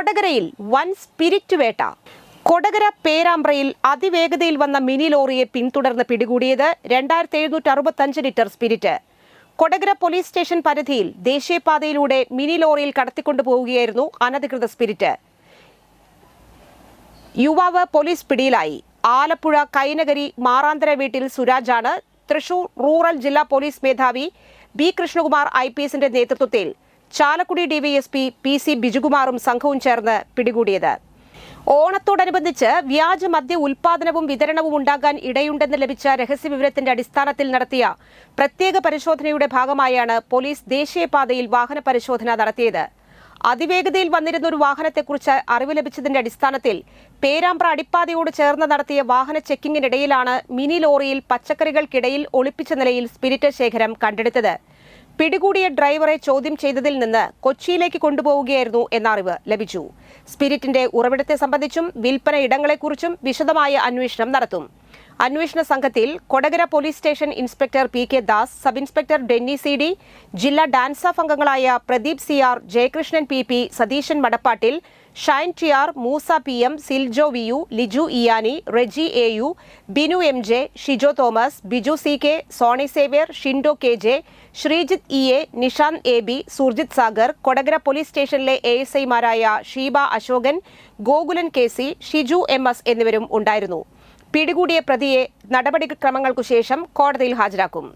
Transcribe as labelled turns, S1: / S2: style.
S1: കൊടകരയിൽ വൻ സ്പിരിറ്റ് വേട്ട. കൊടകര പേരാമ്പ്രയിൽ അതിവേഗതയിൽ വന്ന മിനി ലോറിയെ പിന്തുടർന്ന് പിടികൂടിയത് രണ്ടായിരത്തി എഴുന്നൂറ്റി അറുപത്തഞ്ച് litre spirit. Kodakara police station പരിധിയിൽ ദേശീയപാതയിലൂടെ മിനി ലോറിയിൽ കടത്തിക്കൊണ്ടുപോവുകയായിരുന്നു അനധികൃത സ്പിരിറ്റ്. യുവാവ് പോലീസ് പിടിയിലായി. ആലപ്പുഴ കൈനഗരി മാറാന്തര വീട്ടിൽ സുരാജാണ്. തൃശൂർ റൂറൽ ജില്ലാ പോലീസ് മേധാവി ബി കൃഷ്ണകുമാർ ഐ നേതൃത്വത്തിൽ ചാലക്കുടി ഡിവൈഎസ്പി പി സി ബിജുകുമാറും സംഘവും ചേർന്ന് പിടികൂടിയത്. ഓണത്തോടനുബന്ധിച്ച് വ്യാജ മദ്യ ഉൽപാദനവും വിതരണവും ഉണ്ടാകാൻ ഇടയുണ്ടെന്ന് ലഭിച്ച രഹസ്യവിവരത്തിന്റെ അടിസ്ഥാനത്തിൽ നടത്തിയ പ്രത്യേക പരിശോധനയുടെ ഭാഗമായാണ് പോലീസ് ദേശീയപാതയിൽ വാഹന പരിശോധന നടത്തിയത്. അതിവേഗതയിൽ വന്നിരുന്ന ഒരു വാഹനത്തെക്കുറിച്ച് അറിവ് ലഭിച്ചതിന്റെ അടിസ്ഥാനത്തിൽ പേരാമ്പ്ര അടിപ്പാതയോട് ചേർന്ന് നടത്തിയ വാഹന ചെക്കിങ്ങിനിടയിലാണ് മിനി ലോറിയിൽ പച്ചക്കറികൾക്കിടയിൽ ഒളിപ്പിച്ച നിലയിൽ സ്പിരിറ്റ് ശേഖരം കണ്ടെടുത്തത്. പിടികൂടിയ ഡ്രൈവറെ ചോദ്യം ചെയ്തതിൽ നിന്ന് കൊച്ചിയിലേക്ക് കൊണ്ടുപോവുകയായിരുന്നു എന്ന അറിവ് ലഭിച്ചു. സ്പിരിറ്റിന്റെ ഉറവിടത്തെ സംബന്ധിച്ചും വിൽപ്പന ഇടങ്ങളെക്കുറിച്ചും വിശദമായ അന്വേഷണം നടത്തും. അന്വേഷണ സംഘത്തിൽ Kodakara police station inspector P K Das sub inspector Denny C D ജില്ലാ ഡാൻസ് ഓഫ് അംഗങ്ങളായ Pradeep C R Jayakrishnan P P Satheesan Madappattil Shine T R Moosa P M Siljo V U Liju ഇയാനി Reji A U Binu M J Shijo Thomas Biju C K Sony Xavier Shindo K J Sreejith E A Nishanth A B Surjith Sagar Kodakara police സ്റ്റേഷനിലെ A S ഐമാരായ Sheeba Ashokan Gokulan K C Shiju M S എന്നിവരും ഉണ്ടായിരുന്നു. പിടികൂടിയ പ്രതിയെ നടപടിക്രമങ്ങൾക്കു ശേഷം കോടതിയിൽ ഹാജരാക്കും.